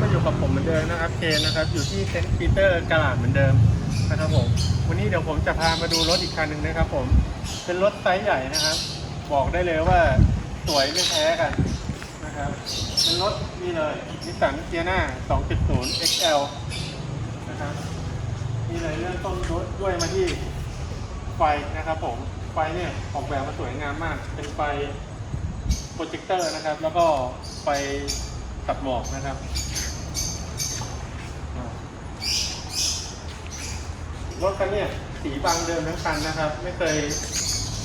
มาอยู่กับผมเหมือนเดิมนะครับเคนนะครับ อยู่ที่เซนต์ปีเตอร์กาลาดเหมือนเดิมนะครับผม วันนี้เดี๋ยวผมจะพามาดูรถอีกคันหนึ่งนะครับ ผม เป็นรถไซส์ใหญ่นะครับ บอกได้เลยว่าสวยไม่แพ้กันนะครับเป็นรถนี่เลยนิสสันเทียนา2.0 XL นะครับนี่เลยเริ่มต้นรถด้วยมาที่ไฟนะครับผมไฟเนี่ยออกแบบมาสวยงามมาก เป็นไฟโปรเจคเตอร์นะครับ แล้วก็ไฟตัดหมอกนะครับอ่า รถคันเนี้ยสีบางเดิมทั้งคันนะครับ ไม่เคย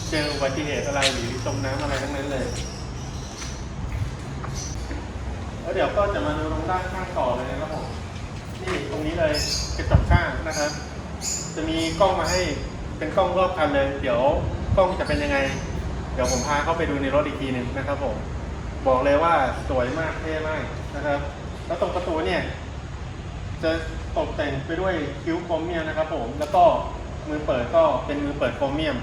เจออุบัติเหตุอะไรหรือจมน้ำอะไรทั้งนั้นเลยแล้วเดี๋ยวก็จะมาดูตรงด้านข้างต่อเลยนะครับผมนี่ตรงนี้เลยกระจกข้างนะครับ จะมีกล้องมาให้เป็นกล้องรอบคันเลย เดี๋ยวกล้องจะเป็นยังไง เดี๋ยวผมพาเข้าไปดูในรถอีกทีหนึ่งนะครับผมบอกเลยว่าสวยมากเท่มากนะครับ แล้วตรงประตูเนี่ย จะตกแต่งไปด้วยคิ้วโครเมียมนะครับผม แล้วก็มือเปิดก็เป็นมือเปิดโครเมียม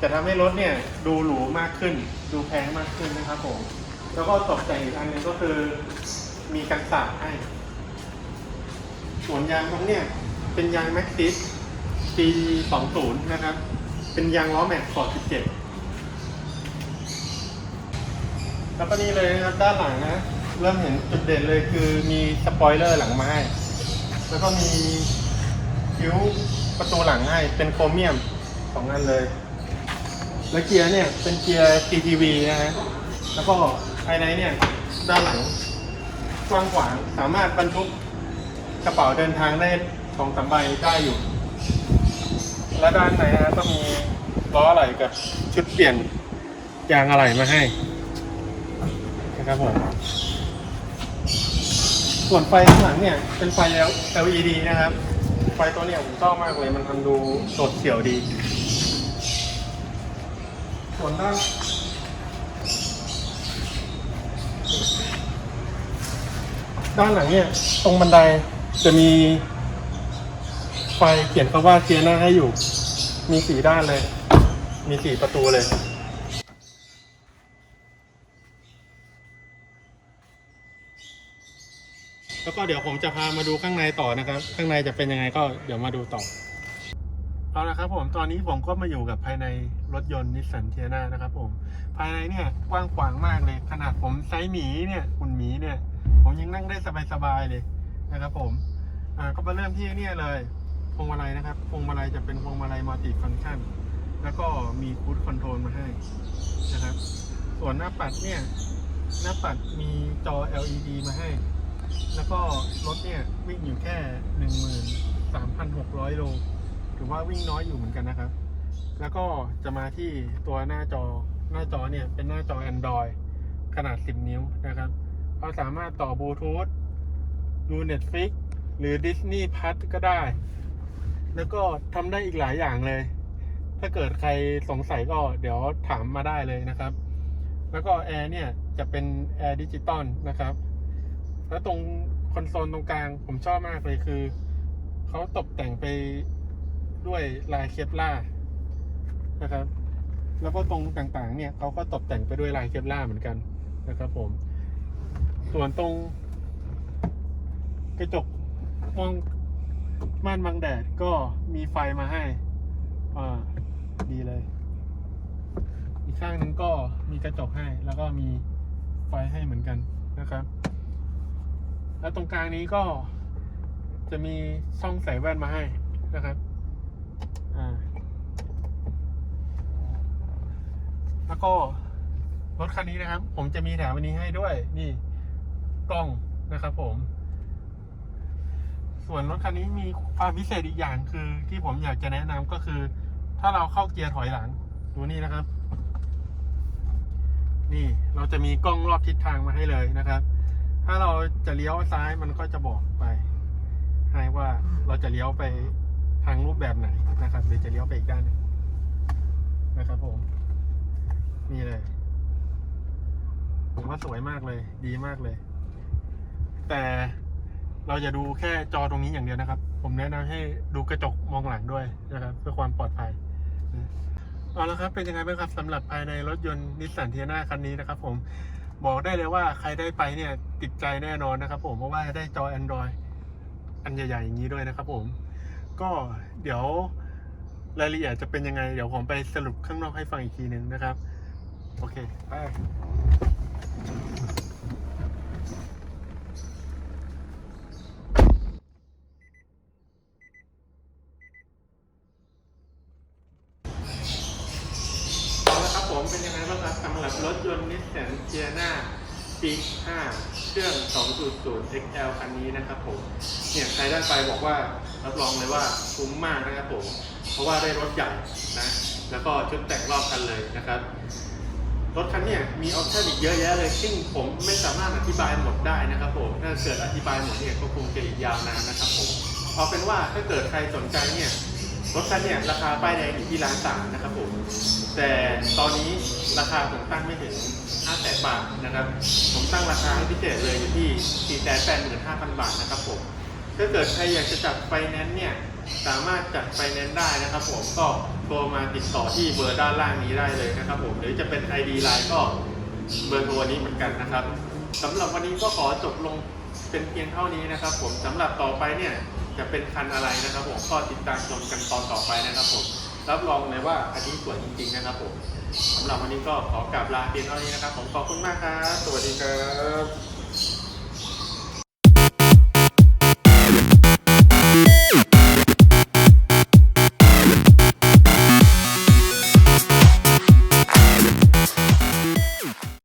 จะทำให้รถเนี่ยดูหรูมากขึ้น ดูแพงมากขึ้นนะครับผม แล้วก็ตกแต่งอีกอันหนึงก็คือมีกันสาดให้ส่วนยางตรงเนี่ยเป็นยางแม็กซิสปี 20 นะครับ เป็นยางล้อแม็กฟอร์ด17 แล้วก็นี่เลยนะครับด้านหลังนะ เริ่มเห็นจุดเด่นเลยคือมีสปอยเลอร์หลังมาให้แล้วก็มีคิ้วประตูหลังให้เป็นโครเมียมสองอันเลย แล้วเกียร์เนี่ยเป็นเกียร์ CTV นะฮะแล้วก็ภายในเนี่ยด้านหลังกว้างขวางสามารถบรรทุกกระเป๋าเดินทางได้สองสามใบได้อยู่ และด้านในนะก็มีล้ออะไหล่กับชุดเปลี่ยนยางอะไหล่มาให้นะครับผม ส่วนไฟข้างหลังเนี่ยเป็นไฟ LED นะครับ ไฟตัวเนี้ยผมชอบมากเลยมันทำดูโดเฉียวดี ส่วนด้านด้านหลังเนี่ยตรงบันไดจะมี ไฟเขียนคำว่าเทียน่าให้อยู่ มีสีด้านเลย มีสีประตูเลย แล้วก็เดี๋ยวผมจะพามาดูข้างในต่อนะครับ ข้างในจะเป็นยังไงก็เดี๋ยวมาดูต่อ เอาละครับผมตอนนี้ผมก็มาอยู่กับภายในรถยนต์นิสสันเทียนานะครับผม ภายในเนี่ยกว้างขวางมากเลย ขนาดผมไซส์หมีเนี่ยคุณหมีเนี่ย ผมยังนั่งได้สบายๆเลยนะครับผมอ่าก็มาเริ่มที่เนี่ยเลยพวงมาลัยนะครับพวงมาลัยจะเป็นพวงมาลัยมัลติฟังก์ชันแล้วก็มีคูดคอนโทรลมาให้นะครับ ส่วนหน้าปัดเนี่ย หน้าปัดมีจอ LED มาให้ แล้วก็รถเนี่ยวิ่งอยู่แค่ 13,600 โลถือว่าวิ่งน้อยอยู่เหมือนกันนะครับ แล้วก็จะมาที่ตัวหน้าจอหน้าจอเนี่ยเป็นหน้าจอ Android ขนาด 10 นิ้วนะครับเราสามารถต่อบลูทูธดู Netflix หรือ Disney Plus ก็ได้ แล้วก็ทำได้อีกหลายอย่างเลย ถ้าเกิดใครสงสัยก็เดี๋ยวถามมาได้เลยนะครับ แล้วก็แอร์เนี่ยจะเป็นแอร์ดิจิตอลนะครับ แล้วตรงคอนโซลตรงกลางผมชอบมากเลยคือ เขาตกแต่งไปด้วยลายเคปล่านะครับ แล้วก็ตรงต่างๆ เนี่ยเขาก็ตกแต่งไปด้วยลายเคปล่าเหมือนกันนะครับ ผม ส่วนตรง กระจกมองม่านบังแดดก็มีไฟมาให้ อ่า ดีเลย อีกข้างหนึงก็มีกระจกให้ แล้วก็มีไฟให้เหมือนกันนะครับ แล้วตรงกลางนี้ก็จะมีช่องใส่แว่นมาให้นะครับอ่าแล้วก็รถคันนี้นะครับ ผมจะมีแถมวันนี้ให้ด้วย นี่กล้องนะครับ ผม ส่วนรถคันนี้มีความพิเศษอีกอย่างคือ ที่ผมอยากจะแนะนำก็คือ ถ้าเราเข้าเกียร์ถอยหลังดูนี่นะครับ นี่เราจะมีกล้องรอบทิศทางมาให้เลยนะครับ ถ้าเราจะเลี้ยวซ้ายมันก็จะบอกไป ให้ว่าเราจะเลี้ยวไปทางรูปแบบไหนนะครับหรือจะเลี้ยวไปอีกด้านหนึ่งนะครับผม นี่เลย ผมว่าสวยมากเลย ดีมากเลย แต่เราจะดูแค่จอตรงนี้อย่างเดียวนะครับ ผมแนะนำให้ดูกระจกมองหลังด้วยนะครับ เพื่อความปลอดภัยเอาละครับ เป็นยังไงบ้างครับสำหรับภายในรถยนต์นิสสันเทียนาคันนี้นะครับผม บอกได้เลยว่าใครได้ไปเนี่ยติดใจแน่นอนนะครับ ผมเพราะว่าได้จอ Android อันใหญ่ๆอย่างนี้ด้วยนะครับ ผมก็เดี๋ยวรายละเอียดจะเป็นยังไง เดี๋ยวผมไปสรุปข้างนอกให้ฟังอีกทีหนึ่งนะครับ โอเค ไป เอาละครับผมเป็นยังไง บ้างครับรถยนต์นิสสันเจียนาปี5เครื่อง 2.0 XL คันนี้นะครับผม เนี่ยใครได้ไปบอกว่ารับรองเลยว่าคุ้มมากนะครับผม เพราะว่าได้รถใหญ่นะ แล้วก็ชุดแต่งรอบกันเลยนะครับ รถคันนี้มีออปชั่นอีกเยอะแยะเลย ซึ่งผมไม่สามารถอธิบายหมดได้นะครับผม ถ้าเกิดอธิบายหมดเนี่ยก็คงจะอีกยาวนานนะครับผม เอาเป็นว่าถ้าเกิดใครสนใจเนี่ย รถคันเนี่ยราคาป้ายแดงอยู่ที่ล้านสามนะครับผม แต่ตอนนี้ราคาผมตั้งไม่ถึง5แสนบาทนะครับ ผมตั้งราคาให้พิเศษเลยอยู่ที่4 8 5 0 0 0บาทนะครับผม ถ้าเกิดใครอยากจะจัดไฟแนนซ์เนี่ยสามารถจัดไฟแนนซ์ได้นะครับผมก็โทรมาติดต่อที่เบอร์ด้านล่างนี้ได้เลยนะครับผมหรือจะเป็น ID Line ก็เบอร์โทรนี้เหมือนกันนะครับสำหรับวันนี้ก็ขอจบลงเป็นเพียงเท่านี้นะครับ ผมสำหรับต่อไปเนี่ย จะเป็นคันอะไรนะครับผมก็ติดตามชมกันตอนต่อไปนะครับผมรับรองเลยว่าอันนี้สวยจริงๆนะครับผมสำหรับวันนี้ก็ขอกราบลาเพียงเท่านี้นะครับ ผมขอบคุณมากครับสวัสดีครับ